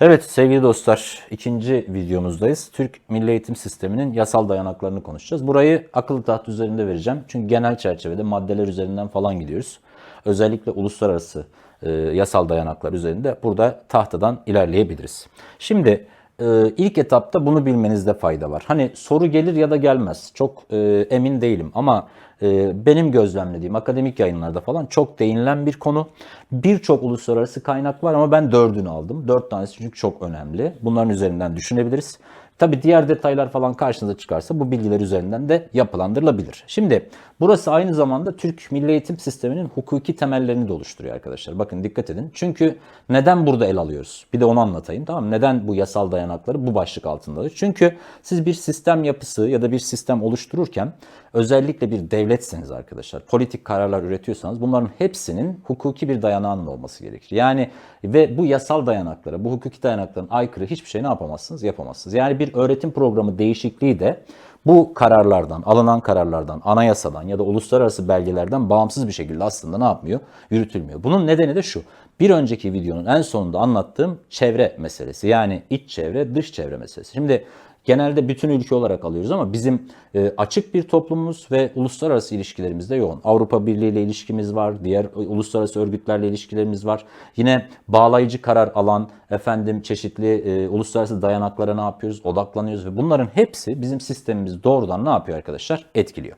Evet sevgili dostlar ikinci videomuzdayız. Türk Milli Eğitim Sistemi'nin yasal dayanaklarını konuşacağız. Burayı akıllı taht üzerinde vereceğim. Çünkü genel çerçevede maddeler üzerinden falan gidiyoruz. Özellikle uluslararası e, yasal dayanaklar üzerinde burada tahtadan ilerleyebiliriz. Şimdi e, ilk etapta bunu bilmenizde fayda var. Hani soru gelir ya da gelmez. Çok e, emin değilim ama e, benim gözlemlediğim akademik yayınlarda falan çok değinilen bir konu. Birçok uluslararası kaynak var ama ben dördünü aldım. Dört tanesi çünkü çok önemli. Bunların üzerinden düşünebiliriz. Tabi diğer detaylar falan karşınıza çıkarsa bu bilgiler üzerinden de yapılandırılabilir. Şimdi burası aynı zamanda Türk Milli Eğitim Sistemi'nin hukuki temellerini de oluşturuyor arkadaşlar. Bakın dikkat edin. Çünkü neden burada el alıyoruz? Bir de onu anlatayım tamam mı? Neden bu yasal dayanakları bu başlık altındadır? Çünkü siz bir sistem yapısı ya da bir sistem oluştururken özellikle bir devletseniz arkadaşlar, politik kararlar üretiyorsanız bunların hepsinin hukuki bir dayanağının olması gerekir. Yani ve bu yasal dayanaklara, bu hukuki dayanakların aykırı hiçbir şey ne yapamazsınız? Yapamazsınız. Yani bir öğretim programı değişikliği de bu kararlardan, alınan kararlardan, anayasadan ya da uluslararası belgelerden bağımsız bir şekilde aslında ne yapmıyor? Yürütülmüyor. Bunun nedeni de şu. Bir önceki videonun en sonunda anlattığım çevre meselesi. Yani iç çevre, dış çevre meselesi. Şimdi genelde bütün ülke olarak alıyoruz ama bizim e, açık bir toplumumuz ve uluslararası ilişkilerimiz de yoğun. Avrupa Birliği ile ilişkimiz var, diğer uluslararası örgütlerle ilişkilerimiz var. Yine bağlayıcı karar alan, efendim çeşitli e, uluslararası dayanaklara ne yapıyoruz? Odaklanıyoruz ve bunların hepsi bizim sistemimiz doğrudan ne yapıyor arkadaşlar? Etkiliyor.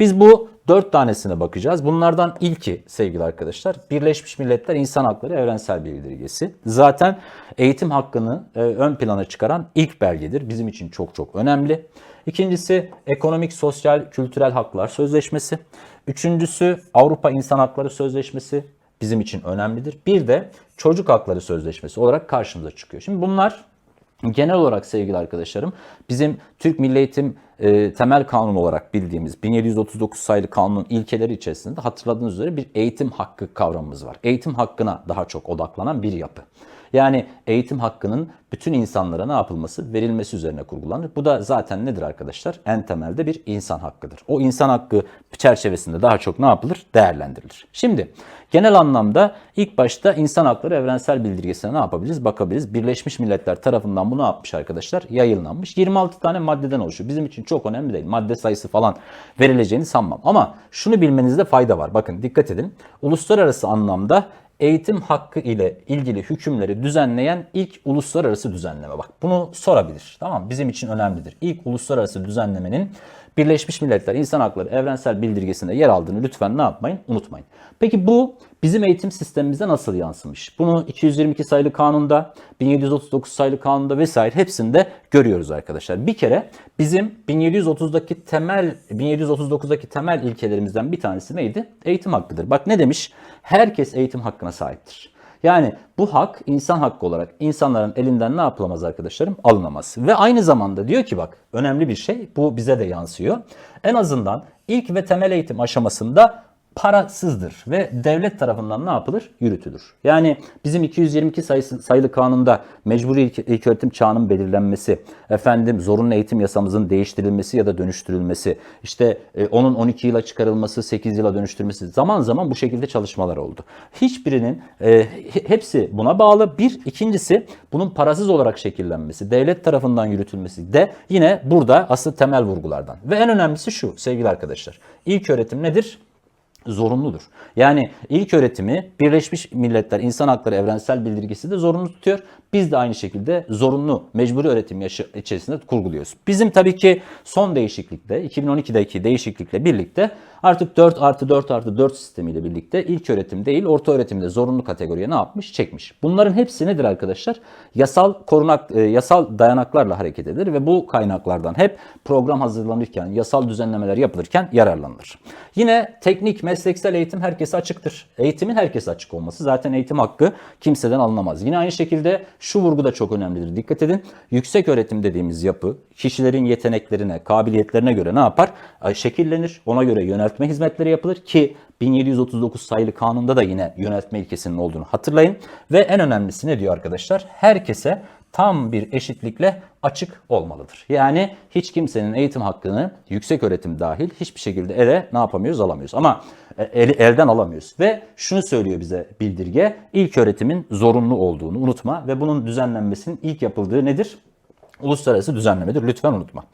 Biz bu dört tanesine bakacağız. Bunlardan ilki sevgili arkadaşlar Birleşmiş Milletler İnsan Hakları Evrensel Bildirgesi. Zaten eğitim hakkını e, ön plana çıkaran ilk belgedir. Bizim için çok çok önemli. İkincisi Ekonomik, Sosyal, Kültürel Haklar Sözleşmesi. Üçüncüsü Avrupa İnsan Hakları Sözleşmesi bizim için önemlidir. Bir de Çocuk Hakları Sözleşmesi olarak karşımıza çıkıyor. Şimdi bunlar genel olarak sevgili arkadaşlarım bizim Türk Milli Eğitim e, Temel Kanun olarak bildiğimiz 1739 sayılı kanunun ilkeleri içerisinde hatırladığınız üzere bir eğitim hakkı kavramımız var. Eğitim hakkına daha çok odaklanan bir yapı. Yani eğitim hakkının bütün insanlara ne yapılması, verilmesi üzerine kurgulanır. Bu da zaten nedir arkadaşlar? En temelde bir insan hakkıdır. O insan hakkı çerçevesinde daha çok ne yapılır? Değerlendirilir. Şimdi genel anlamda ilk başta insan hakları evrensel bildirgesine ne yapabiliriz? Bakabiliriz. Birleşmiş Milletler tarafından bu ne yapmış arkadaşlar? Yayınlanmış. 26 tane maddeden oluşuyor. Bizim için çok önemli değil. Madde sayısı falan verileceğini sanmam. Ama şunu bilmenizde fayda var. Bakın dikkat edin. Uluslararası anlamda eğitim hakkı ile ilgili hükümleri düzenleyen ilk uluslararası düzenleme. Bak bunu sorabilir. Tamam Bizim için önemlidir. İlk uluslararası düzenlemenin Birleşmiş Milletler İnsan Hakları Evrensel Bildirgesi'nde yer aldığını lütfen ne yapmayın? Unutmayın. Peki bu bizim eğitim sistemimize nasıl yansımış? Bunu 222 sayılı kanunda, 1739 sayılı kanunda vesaire hepsinde görüyoruz arkadaşlar. Bir kere bizim 1730'daki temel 1739'daki temel ilkelerimizden bir tanesi neydi? Eğitim hakkıdır. Bak ne demiş? Herkes eğitim hakkına sahiptir. Yani bu hak insan hakkı olarak insanların elinden ne yapılamaz arkadaşlarım? Alınamaz. Ve aynı zamanda diyor ki bak önemli bir şey bu bize de yansıyor. En azından ilk ve temel eğitim aşamasında parasızdır ve devlet tarafından ne yapılır? Yürütülür. Yani bizim 222 sayısı, sayılı kanunda mecburi ilk, ilk öğretim çağının belirlenmesi, efendim zorunlu eğitim yasamızın değiştirilmesi ya da dönüştürülmesi, işte e, onun 12 yıla çıkarılması, 8 yıla dönüştürülmesi zaman zaman bu şekilde çalışmalar oldu. Hiçbirinin e, hepsi buna bağlı. Bir, ikincisi bunun parasız olarak şekillenmesi, devlet tarafından yürütülmesi de yine burada asıl temel vurgulardan. Ve en önemlisi şu sevgili arkadaşlar. İlk öğretim nedir? Zorunludur. Yani ilk öğretimi Birleşmiş Milletler İnsan Hakları Evrensel Bildirgesi de zorunlu tutuyor. Biz de aynı şekilde zorunlu mecburi öğretim yaşı içerisinde kurguluyoruz. Bizim tabii ki son değişiklikle 2012'deki değişiklikle birlikte artık 4 artı 4 artı 4 sistemiyle birlikte ilk öğretim değil orta öğretimde zorunlu kategoriye ne yapmış? Çekmiş. Bunların hepsi nedir arkadaşlar? Yasal korunak, e, yasal dayanaklarla hareket edilir ve bu kaynaklardan hep program hazırlanırken, yasal düzenlemeler yapılırken yararlanılır. Yine teknik, mesleksel eğitim herkese açıktır. Eğitimin herkese açık olması zaten eğitim hakkı kimseden alınamaz. Yine aynı şekilde şu vurgu da çok önemlidir. Dikkat edin. Yüksek öğretim dediğimiz yapı kişilerin yeteneklerine, kabiliyetlerine göre ne yapar? Şekillenir. Ona göre yöneltme hizmetleri yapılır ki 1739 sayılı kanunda da yine yöneltme ilkesinin olduğunu hatırlayın. Ve en önemlisi ne diyor arkadaşlar? Herkese tam bir eşitlikle açık olmalıdır. Yani hiç kimsenin eğitim hakkını yüksek öğretim dahil hiçbir şekilde ele ne yapamıyoruz alamıyoruz. Ama e, el- elden alamıyoruz. Ve şunu söylüyor bize bildirge ilk öğretimin zorunlu olduğunu unutma ve bunun düzenlenmesinin ilk yapıldığı nedir? Uluslararası düzenlemedir. Lütfen unutma.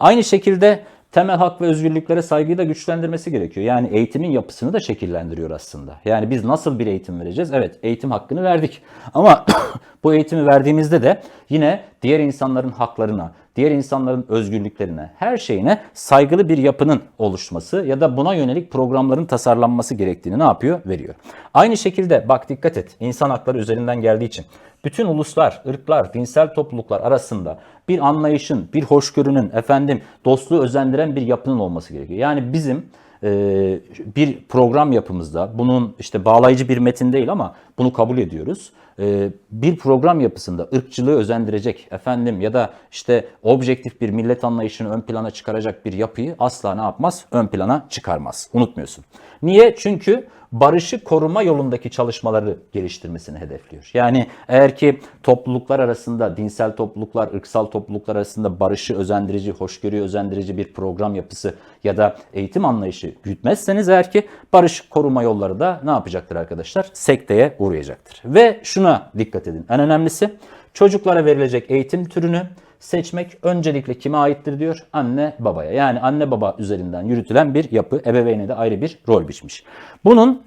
Aynı şekilde temel hak ve özgürlüklere saygıyı da güçlendirmesi gerekiyor. Yani eğitimin yapısını da şekillendiriyor aslında. Yani biz nasıl bir eğitim vereceğiz? Evet eğitim hakkını verdik. Ama bu eğitimi verdiğimizde de yine diğer insanların haklarına, diğer insanların özgürlüklerine, her şeyine saygılı bir yapının oluşması ya da buna yönelik programların tasarlanması gerektiğini ne yapıyor? Veriyor. Aynı şekilde bak dikkat et insan hakları üzerinden geldiği için bütün uluslar, ırklar, dinsel topluluklar arasında bir anlayışın, bir hoşgörünün, efendim dostluğu özendiren bir yapının olması gerekiyor. Yani bizim e, bir program yapımızda bunun işte bağlayıcı bir metin değil ama bunu kabul ediyoruz. E, bir program yapısında ırkçılığı özendirecek efendim ya da işte objektif bir millet anlayışını ön plana çıkaracak bir yapıyı asla ne yapmaz? Ön plana çıkarmaz. Unutmuyorsun. Niye? Çünkü barışı koruma yolundaki çalışmaları geliştirmesini hedefliyor. Yani eğer ki topluluklar arasında, dinsel topluluklar, ırksal topluluklar arasında barışı özendirici, hoşgörüyü özendirici bir program yapısı ya da eğitim anlayışı gütmezseniz eğer ki barış koruma yolları da ne yapacaktır arkadaşlar? Sekteye uğrayacaktır. Ve şuna dikkat edin. En önemlisi çocuklara verilecek eğitim türünü seçmek öncelikle kime aittir diyor? Anne babaya. Yani anne baba üzerinden yürütülen bir yapı. Ebeveyne de ayrı bir rol biçmiş. Bunun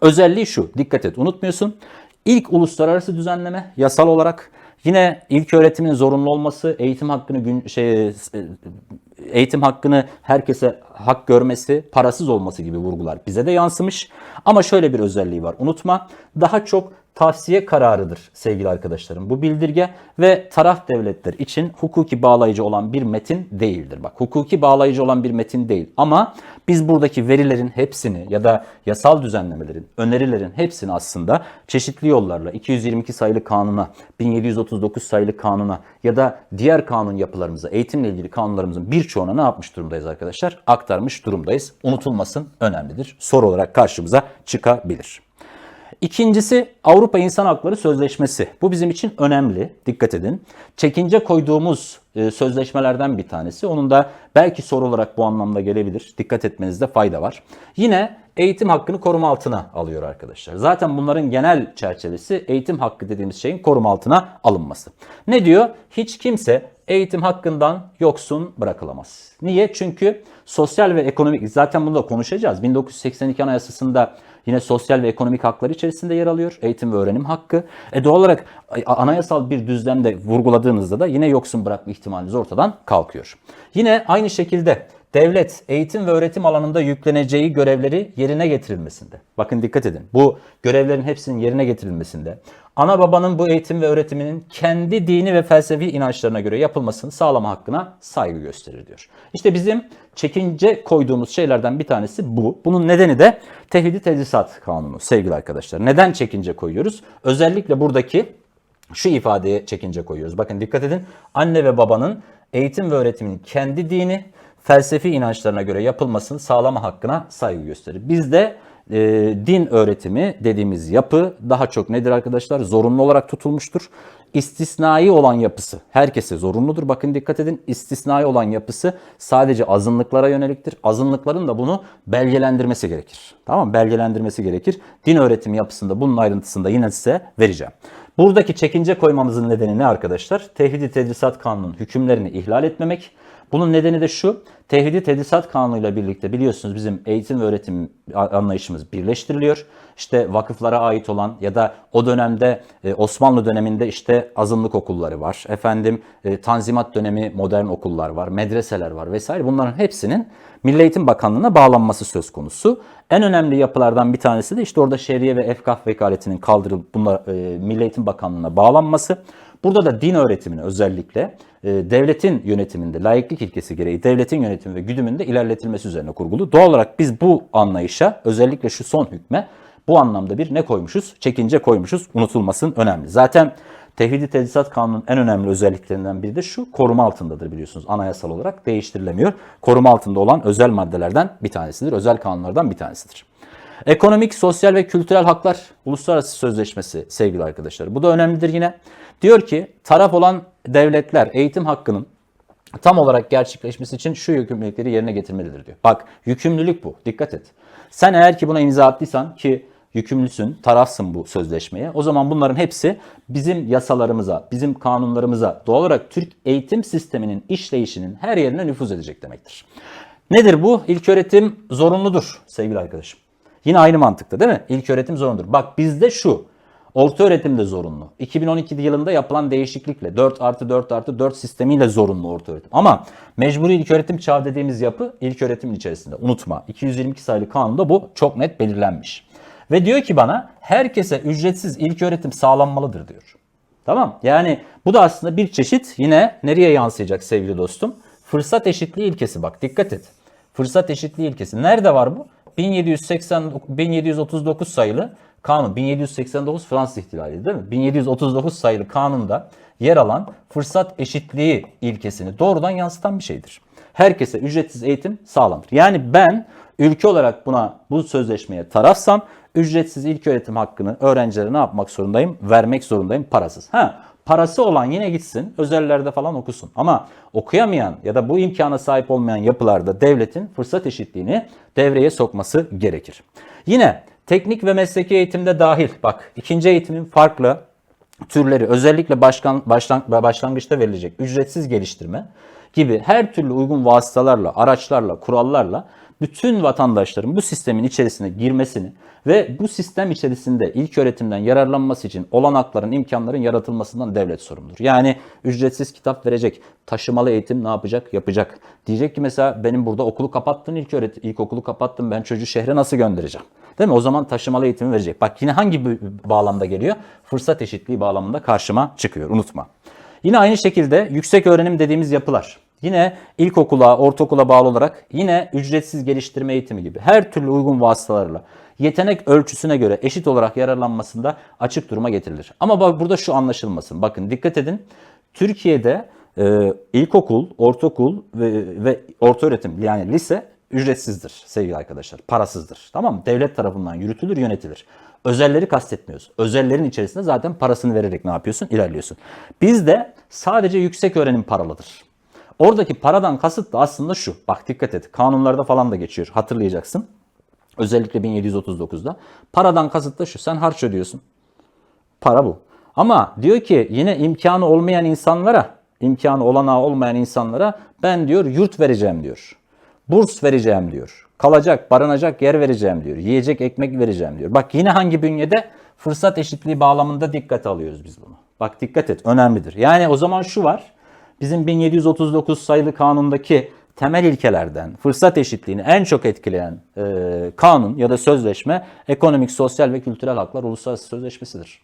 özelliği şu. Dikkat et unutmuyorsun. İlk uluslararası düzenleme yasal olarak yine ilk öğretimin zorunlu olması, eğitim hakkını gün, şey eğitim hakkını herkese hak görmesi, parasız olması gibi vurgular bize de yansımış. Ama şöyle bir özelliği var. Unutma. Daha çok tavsiye kararıdır sevgili arkadaşlarım. Bu bildirge ve taraf devletler için hukuki bağlayıcı olan bir metin değildir. Bak hukuki bağlayıcı olan bir metin değil ama biz buradaki verilerin hepsini ya da yasal düzenlemelerin, önerilerin hepsini aslında çeşitli yollarla 222 sayılı kanuna, 1739 sayılı kanuna ya da diğer kanun yapılarımıza, eğitimle ilgili kanunlarımızın birçoğuna ne yapmış durumdayız arkadaşlar? Aktarmış durumdayız. Unutulmasın önemlidir. Soru olarak karşımıza çıkabilir. İkincisi Avrupa İnsan Hakları Sözleşmesi. Bu bizim için önemli. Dikkat edin. Çekince koyduğumuz e, sözleşmelerden bir tanesi. Onun da belki soru olarak bu anlamda gelebilir. Dikkat etmenizde fayda var. Yine eğitim hakkını koruma altına alıyor arkadaşlar. Zaten bunların genel çerçevesi eğitim hakkı dediğimiz şeyin koruma altına alınması. Ne diyor? Hiç kimse eğitim hakkından yoksun bırakılamaz. Niye? Çünkü sosyal ve ekonomik zaten bunu da konuşacağız. 1982 Anayasası'nda yine sosyal ve ekonomik haklar içerisinde yer alıyor. Eğitim ve öğrenim hakkı. E doğal olarak anayasal bir düzlemde vurguladığınızda da yine yoksun bırakma ihtimaliniz ortadan kalkıyor. Yine aynı şekilde devlet eğitim ve öğretim alanında yükleneceği görevleri yerine getirilmesinde. Bakın dikkat edin. Bu görevlerin hepsinin yerine getirilmesinde ana babanın bu eğitim ve öğretiminin kendi dini ve felsefi inançlarına göre yapılmasını sağlama hakkına saygı gösterir diyor. İşte bizim çekince koyduğumuz şeylerden bir tanesi bu. Bunun nedeni de Tevhidi Tedrisat Kanunu sevgili arkadaşlar. Neden çekince koyuyoruz? Özellikle buradaki şu ifadeye çekince koyuyoruz. Bakın dikkat edin. Anne ve babanın eğitim ve öğretiminin kendi dini, felsefi inançlarına göre yapılmasını sağlama hakkına saygı gösterir. Bizde e, din öğretimi dediğimiz yapı daha çok nedir arkadaşlar? Zorunlu olarak tutulmuştur. İstisnai olan yapısı herkese zorunludur. Bakın dikkat edin istisnai olan yapısı sadece azınlıklara yöneliktir. Azınlıkların da bunu belgelendirmesi gerekir. Tamam mı? Belgelendirmesi gerekir. Din öğretimi yapısında bunun ayrıntısında yine size vereceğim. Buradaki çekince koymamızın nedeni ne arkadaşlar? Tevhid-i Tedrisat Kanunu'nun hükümlerini ihlal etmemek. Bunun nedeni de şu. Tevhidi Tedrisat Kanunu ile birlikte biliyorsunuz bizim eğitim ve öğretim anlayışımız birleştiriliyor. İşte vakıflara ait olan ya da o dönemde e, Osmanlı döneminde işte azınlık okulları var. Efendim e, Tanzimat dönemi modern okullar var, medreseler var vesaire. Bunların hepsinin Milli Eğitim Bakanlığı'na bağlanması söz konusu. En önemli yapılardan bir tanesi de işte orada şeriye ve efkaf vekaletinin kaldırılıp bunlar e, Milli Eğitim Bakanlığı'na bağlanması. Burada da din öğretimini özellikle e, devletin yönetiminde, layıklık ilkesi gereği devletin yönetimi ve güdümünde ilerletilmesi üzerine kurgulu. Doğal olarak biz bu anlayışa özellikle şu son hükme bu anlamda bir ne koymuşuz? Çekince koymuşuz. Unutulmasın önemli. Zaten Tevhid-i Tedrisat Kanunu'nun en önemli özelliklerinden biri de şu koruma altındadır biliyorsunuz. Anayasal olarak değiştirilemiyor. Koruma altında olan özel maddelerden bir tanesidir. Özel kanunlardan bir tanesidir. Ekonomik, sosyal ve kültürel haklar uluslararası sözleşmesi sevgili arkadaşlar. Bu da önemlidir yine. Diyor ki taraf olan devletler eğitim hakkının tam olarak gerçekleşmesi için şu yükümlülükleri yerine getirmelidir diyor. Bak yükümlülük bu. Dikkat et. Sen eğer ki buna imza attıysan ki yükümlüsün, tarafsın bu sözleşmeye. O zaman bunların hepsi bizim yasalarımıza, bizim kanunlarımıza, doğal olarak Türk eğitim sisteminin işleyişinin her yerine nüfuz edecek demektir. Nedir bu? İlk öğretim zorunludur sevgili arkadaşım. Yine aynı mantıkta değil mi? İlk öğretim zorunludur. Bak bizde şu. Orta öğretim de zorunlu. 2012 yılında yapılan değişiklikle 4 artı 4 artı 4 sistemiyle zorunlu orta öğretim. Ama mecburi ilk öğretim çağı dediğimiz yapı ilk öğretimin içerisinde. Unutma 222 sayılı kanunda bu çok net belirlenmiş. Ve diyor ki bana herkese ücretsiz ilk öğretim sağlanmalıdır diyor. Tamam yani bu da aslında bir çeşit yine nereye yansıyacak sevgili dostum? Fırsat eşitliği ilkesi bak dikkat et. Fırsat eşitliği ilkesi. Nerede var bu? 1780 1739 sayılı kanun 1789 Fransız ihtilali değil mi? 1739 sayılı kanunda yer alan fırsat eşitliği ilkesini doğrudan yansıtan bir şeydir. Herkese ücretsiz eğitim sağlanır. Yani ben ülke olarak buna bu sözleşmeye tarafsam ücretsiz ilk öğretim hakkını öğrencilere ne yapmak zorundayım? Vermek zorundayım parasız. Ha parası olan yine gitsin özellerde falan okusun. Ama okuyamayan ya da bu imkana sahip olmayan yapılarda devletin fırsat eşitliğini devreye sokması gerekir. Yine teknik ve mesleki eğitimde dahil bak ikinci eğitimin farklı türleri özellikle başkan, başlang, başlangıçta verilecek ücretsiz geliştirme gibi her türlü uygun vasıtalarla, araçlarla, kurallarla bütün vatandaşların bu sistemin içerisine girmesini ve bu sistem içerisinde ilk öğretimden yararlanması için olanakların, imkanların yaratılmasından devlet sorumludur. Yani ücretsiz kitap verecek, taşımalı eğitim ne yapacak? Yapacak. Diyecek ki mesela benim burada okulu kapattın ilk öğretim, ilkokulu kapattım ben çocuğu şehre nasıl göndereceğim? Değil mi? O zaman taşımalı eğitimi verecek. Bak yine hangi bağlamda geliyor? Fırsat eşitliği bağlamında karşıma çıkıyor. Unutma. Yine aynı şekilde yüksek öğrenim dediğimiz yapılar. Yine ilkokula, ortaokula bağlı olarak yine ücretsiz geliştirme eğitimi gibi her türlü uygun vasıtalarla yetenek ölçüsüne göre eşit olarak yararlanmasında açık duruma getirilir. Ama bak burada şu anlaşılmasın. Bakın dikkat edin. Türkiye'de e, ilkokul, ortaokul ve, ve orta öğretim yani lise ücretsizdir sevgili arkadaşlar. Parasızdır. Tamam mı? Devlet tarafından yürütülür, yönetilir. Özelleri kastetmiyoruz. Özellerin içerisinde zaten parasını vererek ne yapıyorsun? İlerliyorsun. Bizde sadece yüksek öğrenim paralıdır. Oradaki paradan kasıt da aslında şu. Bak dikkat et. Kanunlarda falan da geçiyor. Hatırlayacaksın. Özellikle 1739'da. Paradan kasıt da şu. Sen harç ödüyorsun. Para bu. Ama diyor ki yine imkanı olmayan insanlara, imkanı olanağı olmayan insanlara ben diyor yurt vereceğim diyor. Burs vereceğim diyor. Kalacak, barınacak yer vereceğim diyor. Yiyecek ekmek vereceğim diyor. Bak yine hangi bünyede? Fırsat eşitliği bağlamında dikkate alıyoruz biz bunu. Bak dikkat et önemlidir. Yani o zaman şu var. Bizim 1739 sayılı kanundaki temel ilkelerden fırsat eşitliğini en çok etkileyen e, kanun ya da sözleşme ekonomik, sosyal ve kültürel haklar uluslararası sözleşmesidir.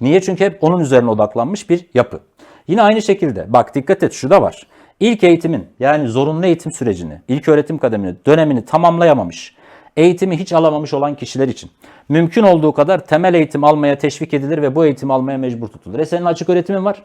Niye? Çünkü hep onun üzerine odaklanmış bir yapı. Yine aynı şekilde bak dikkat et şu da var. İlk eğitimin yani zorunlu eğitim sürecini, ilk öğretim kademini, dönemini tamamlayamamış, eğitimi hiç alamamış olan kişiler için mümkün olduğu kadar temel eğitim almaya teşvik edilir ve bu eğitimi almaya mecbur tutulur. E senin açık öğretimin var.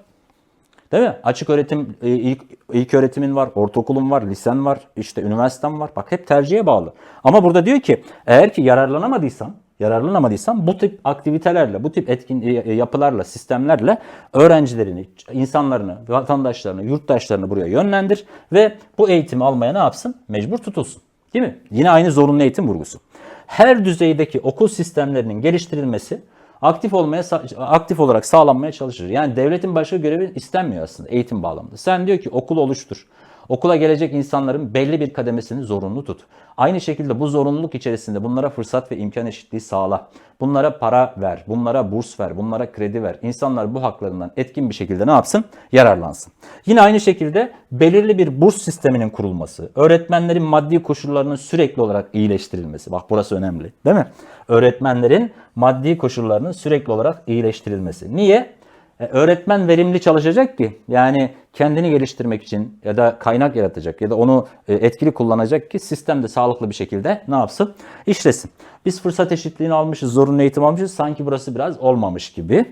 Değil mi? Açık öğretim, e, ilk, ilk öğretimin var, ortaokulun var, lisen var, işte üniversiten var. Bak hep tercihe bağlı. Ama burada diyor ki eğer ki yararlanamadıysan, yararlanamadıysan bu tip aktivitelerle, bu tip etkin e, yapılarla, sistemlerle öğrencilerini, insanlarını, vatandaşlarını, yurttaşlarını buraya yönlendir ve bu eğitimi almaya ne yapsın? Mecbur tutulsun. Değil mi? Yine aynı zorunlu eğitim vurgusu. Her düzeydeki okul sistemlerinin geliştirilmesi aktif olmaya aktif olarak sağlanmaya çalışır. Yani devletin başka görevi istenmiyor aslında eğitim bağlamında. Sen diyor ki okul oluştur. Okula gelecek insanların belli bir kademesini zorunlu tut. Aynı şekilde bu zorunluluk içerisinde bunlara fırsat ve imkan eşitliği sağla. Bunlara para ver, bunlara burs ver, bunlara kredi ver. İnsanlar bu haklarından etkin bir şekilde ne yapsın? Yararlansın. Yine aynı şekilde belirli bir burs sisteminin kurulması, öğretmenlerin maddi koşullarının sürekli olarak iyileştirilmesi. Bak burası önemli değil mi? Öğretmenlerin maddi koşullarının sürekli olarak iyileştirilmesi. Niye? E, öğretmen verimli çalışacak ki yani kendini geliştirmek için ya da kaynak yaratacak ya da onu e, etkili kullanacak ki sistemde sağlıklı bir şekilde ne yapsın? İşlesin. Biz fırsat eşitliğini almışız, zorunlu eğitim almışız. Sanki burası biraz olmamış gibi.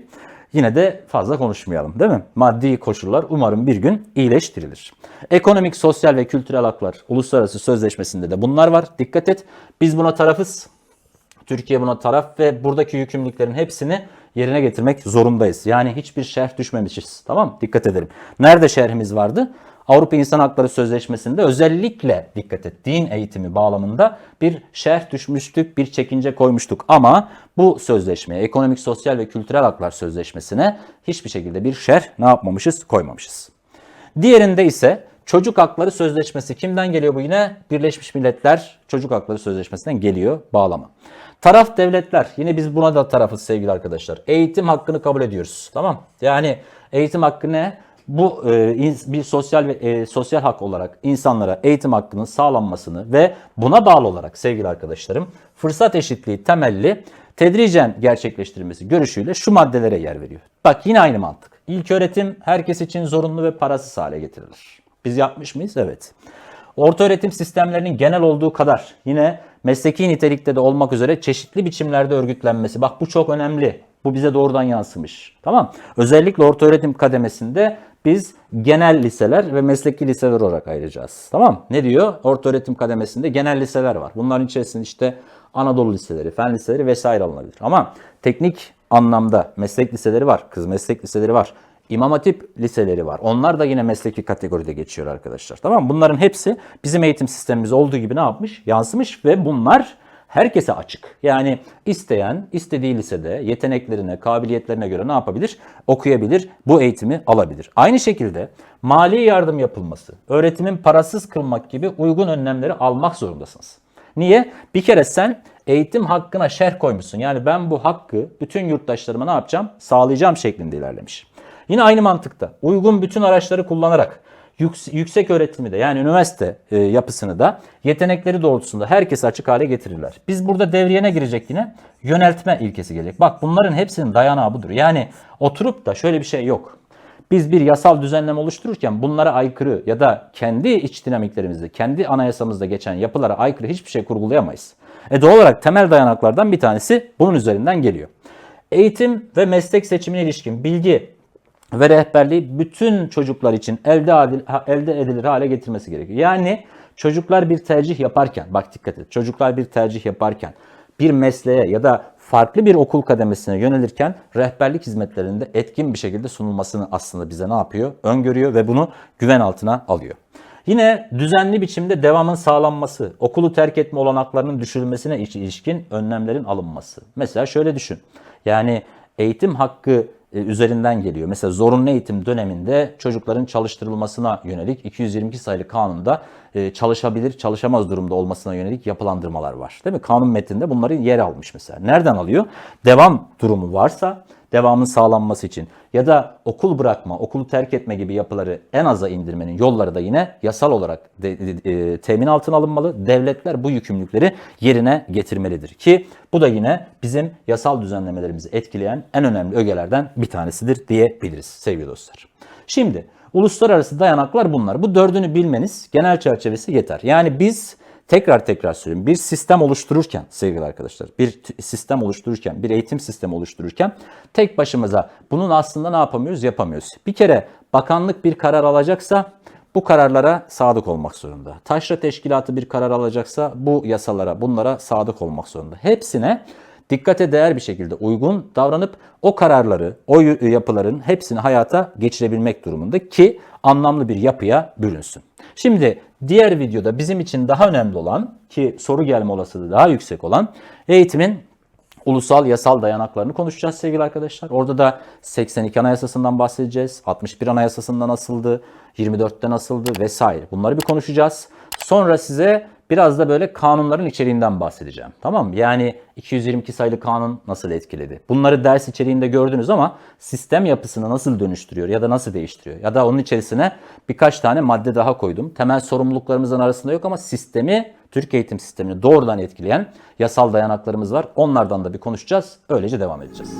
Yine de fazla konuşmayalım değil mi? Maddi koşullar umarım bir gün iyileştirilir. Ekonomik, sosyal ve kültürel haklar uluslararası sözleşmesinde de bunlar var. Dikkat et. Biz buna tarafız. Türkiye buna taraf ve buradaki yükümlülüklerin hepsini yerine getirmek zorundayız. Yani hiçbir şerh düşmemişiz. Tamam? Dikkat edelim. Nerede şerhimiz vardı? Avrupa İnsan Hakları Sözleşmesi'nde özellikle dikkat et din eğitimi bağlamında bir şerh düşmüştük, bir çekince koymuştuk. Ama bu sözleşmeye, ekonomik, sosyal ve kültürel haklar sözleşmesine hiçbir şekilde bir şerh ne yapmamışız, koymamışız. Diğerinde ise Çocuk Hakları Sözleşmesi kimden geliyor bu yine? Birleşmiş Milletler Çocuk Hakları Sözleşmesi'nden geliyor bağlama. Taraf devletler. Yine biz buna da tarafız sevgili arkadaşlar. Eğitim hakkını kabul ediyoruz. Tamam? Yani eğitim hakkı ne? Bu e, bir sosyal ve e, sosyal hak olarak insanlara eğitim hakkının sağlanmasını ve buna bağlı olarak sevgili arkadaşlarım fırsat eşitliği temelli tedricen gerçekleştirilmesi görüşüyle şu maddelere yer veriyor. Bak yine aynı mantık. İlk öğretim herkes için zorunlu ve parasız hale getirilir. Biz yapmış mıyız? Evet. Orta öğretim sistemlerinin genel olduğu kadar yine mesleki nitelikte de olmak üzere çeşitli biçimlerde örgütlenmesi. Bak bu çok önemli. Bu bize doğrudan yansımış. Tamam. Özellikle orta öğretim kademesinde biz genel liseler ve mesleki liseler olarak ayıracağız. Tamam. Ne diyor? Orta öğretim kademesinde genel liseler var. Bunların içerisinde işte Anadolu liseleri, fen liseleri vesaire alınabilir. Ama teknik anlamda meslek liseleri var, kız meslek liseleri var. İmam Hatip liseleri var. Onlar da yine mesleki kategoride geçiyor arkadaşlar. Tamam? Bunların hepsi bizim eğitim sistemimiz olduğu gibi ne yapmış? Yansımış ve bunlar herkese açık. Yani isteyen istediği lisede yeteneklerine, kabiliyetlerine göre ne yapabilir? Okuyabilir, bu eğitimi alabilir. Aynı şekilde mali yardım yapılması, öğretimin parasız kılmak gibi uygun önlemleri almak zorundasınız. Niye? Bir kere sen eğitim hakkına şerh koymuşsun. Yani ben bu hakkı bütün yurttaşlarıma ne yapacağım? Sağlayacağım şeklinde ilerlemiş. Yine aynı mantıkta uygun bütün araçları kullanarak yüks- yüksek öğretimi de yani üniversite e, yapısını da yetenekleri doğrultusunda herkese açık hale getirirler. Biz burada devreye ne girecek yine? Yöneltme ilkesi gelecek. Bak bunların hepsinin dayanağı budur. Yani oturup da şöyle bir şey yok. Biz bir yasal düzenleme oluştururken bunlara aykırı ya da kendi iç dinamiklerimizde, kendi anayasamızda geçen yapılara aykırı hiçbir şey kurgulayamayız. E doğal olarak temel dayanaklardan bir tanesi bunun üzerinden geliyor. Eğitim ve meslek seçimine ilişkin bilgi ve rehberliği bütün çocuklar için elde, adil, elde edilir hale getirmesi gerekiyor. Yani çocuklar bir tercih yaparken, bak dikkat et, çocuklar bir tercih yaparken bir mesleğe ya da farklı bir okul kademesine yönelirken rehberlik hizmetlerinde etkin bir şekilde sunulmasını aslında bize ne yapıyor? Öngörüyor ve bunu güven altına alıyor. Yine düzenli biçimde devamın sağlanması, okulu terk etme olanaklarının düşürülmesine ilişkin önlemlerin alınması. Mesela şöyle düşün. Yani eğitim hakkı üzerinden geliyor. Mesela zorunlu eğitim döneminde çocukların çalıştırılmasına yönelik 222 sayılı kanunda e, çalışabilir, çalışamaz durumda olmasına yönelik yapılandırmalar var. Değil mi? Kanun metninde bunları yer almış mesela. Nereden alıyor? Devam durumu varsa devamın sağlanması için ya da okul bırakma, okulu terk etme gibi yapıları en aza indirmenin yolları da yine yasal olarak de, de- e, temin altına alınmalı. Devletler bu yükümlülükleri yerine getirmelidir ki bu da yine bizim yasal düzenlemelerimizi etkileyen en önemli ögelerden bir tanesidir diyebiliriz sevgili dostlar. Şimdi uluslararası dayanaklar bunlar. Bu dördünü bilmeniz genel çerçevesi yeter. Yani biz tekrar tekrar söyleyeyim. Bir sistem oluştururken sevgili arkadaşlar, bir sistem oluştururken, bir eğitim sistemi oluştururken tek başımıza bunun aslında ne yapamıyoruz? Yapamıyoruz. Bir kere bakanlık bir karar alacaksa bu kararlara sadık olmak zorunda. Taşra teşkilatı bir karar alacaksa bu yasalara, bunlara sadık olmak zorunda. Hepsine dikkate değer bir şekilde uygun davranıp o kararları, o yapıların hepsini hayata geçirebilmek durumunda ki anlamlı bir yapıya bürünsün. Şimdi diğer videoda bizim için daha önemli olan ki soru gelme olasılığı daha yüksek olan eğitimin ulusal yasal dayanaklarını konuşacağız sevgili arkadaşlar. Orada da 82 Anayasası'ndan bahsedeceğiz. 61 Anayasası'ndan nasıldı, 24'te nasıldı vesaire. Bunları bir konuşacağız. Sonra size biraz da böyle kanunların içeriğinden bahsedeceğim. Tamam mı? Yani 222 sayılı kanun nasıl etkiledi? Bunları ders içeriğinde gördünüz ama sistem yapısını nasıl dönüştürüyor ya da nasıl değiştiriyor? Ya da onun içerisine birkaç tane madde daha koydum. Temel sorumluluklarımızın arasında yok ama sistemi Türk eğitim sistemini doğrudan etkileyen yasal dayanaklarımız var. Onlardan da bir konuşacağız. Öylece devam edeceğiz.